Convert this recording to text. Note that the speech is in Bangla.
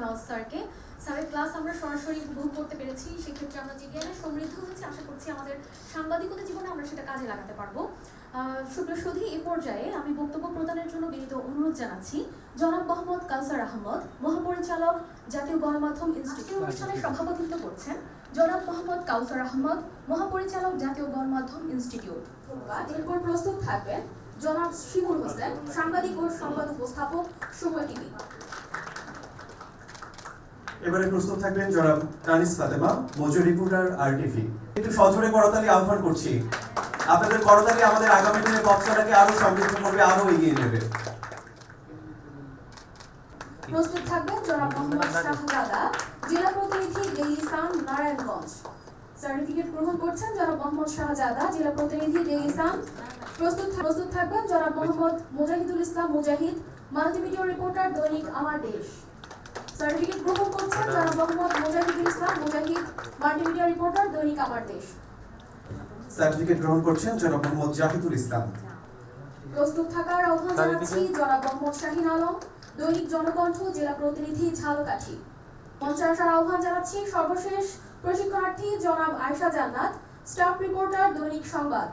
নওয়াজ স্যারকে। স্যারের ক্লাস আমরা সরাসরি উপভোগ করতে পেরেছি সেক্ষেত্রে আমরা যে জ্ঞানে সমৃদ্ধ হয়েছি আশা করছি আমাদের সাংবাদিকতা জীবনে আমরা সেটা কাজে লাগাতে পারব। সুপ্রিয় সুধী এই পর্যায়ে আমি বক্তব্য প্রদানের জন্য বিনীত অনুরোধ জানাচ্ছি জনাব মোহাম্মদ কাউসার আহমদ মহাপরিচালক জাতীয় গণমাধ্যম ইনস্টিটিউট অনুষ্ঠানে সভাপতিত্ব করছেন জনাব মোহাম্মদ কাউসার আহমদ মহাপরিচালক জাতীয় গণমাধ্যম ইনস্টিটিউট। এরপর প্রস্তুত থাকবেন জনাব শিমুল হোসেন সাংবাদিক ও সংবাদ উপস্থাপক সময় টিভি। এবারে প্রস্তুত থাকবেন জনাব তানিস ফাতেমা, মজুর রিপোর্টার আর টিভি কিন্তু সজোরে করতালি আহ্বান করছি। আপনাদের করতালি আমাদের আগামী দিনে পথচলাকে আরও সমৃদ্ধ করবে, আরও এগিয়ে নেবে। প্রস্তুত থাকবেন জনাব মোহাম্মদ শাহজাদা, জেলা প্রতিনিধি ডেইলি সান নারায়ণগঞ্জ। সার্টিফিকেট গ্রহণ করছেন জনাব মোহাম্মদ শাহজাদা, জেলা প্রতিনিধি ডেইলি সান প্রস্তুত প্রস্তুত থাকবেন জনাব Mohammad Mujahidul Islam Mujahid, multimedia reporter Dainik Amar Desh. Certificate গ্রহণ করছেন জনাব Mohammad Mujahidul Islam Mujahid multimedia reporter Dainik Amar Desh. Certificate গ্রহণ করছেন জনাব মোহাম্মদ জাহিদুল ইসলাম। প্রস্তুত থাকার আহ্বান জানাচ্ছি জনাব মোহাম্মদ শাহিন আলম দৈনিক জনকণ্ঠ জেলা প্রতিনিধি ঝালকাঠি মঞ্চে আসার আহ্বান জানাচ্ছি সর্বশেষ প্রশিক্ষণার্থী জনাব আয়শা জান্নাত স্টাফ রিপোর্টার দৈনিক সংবাদ।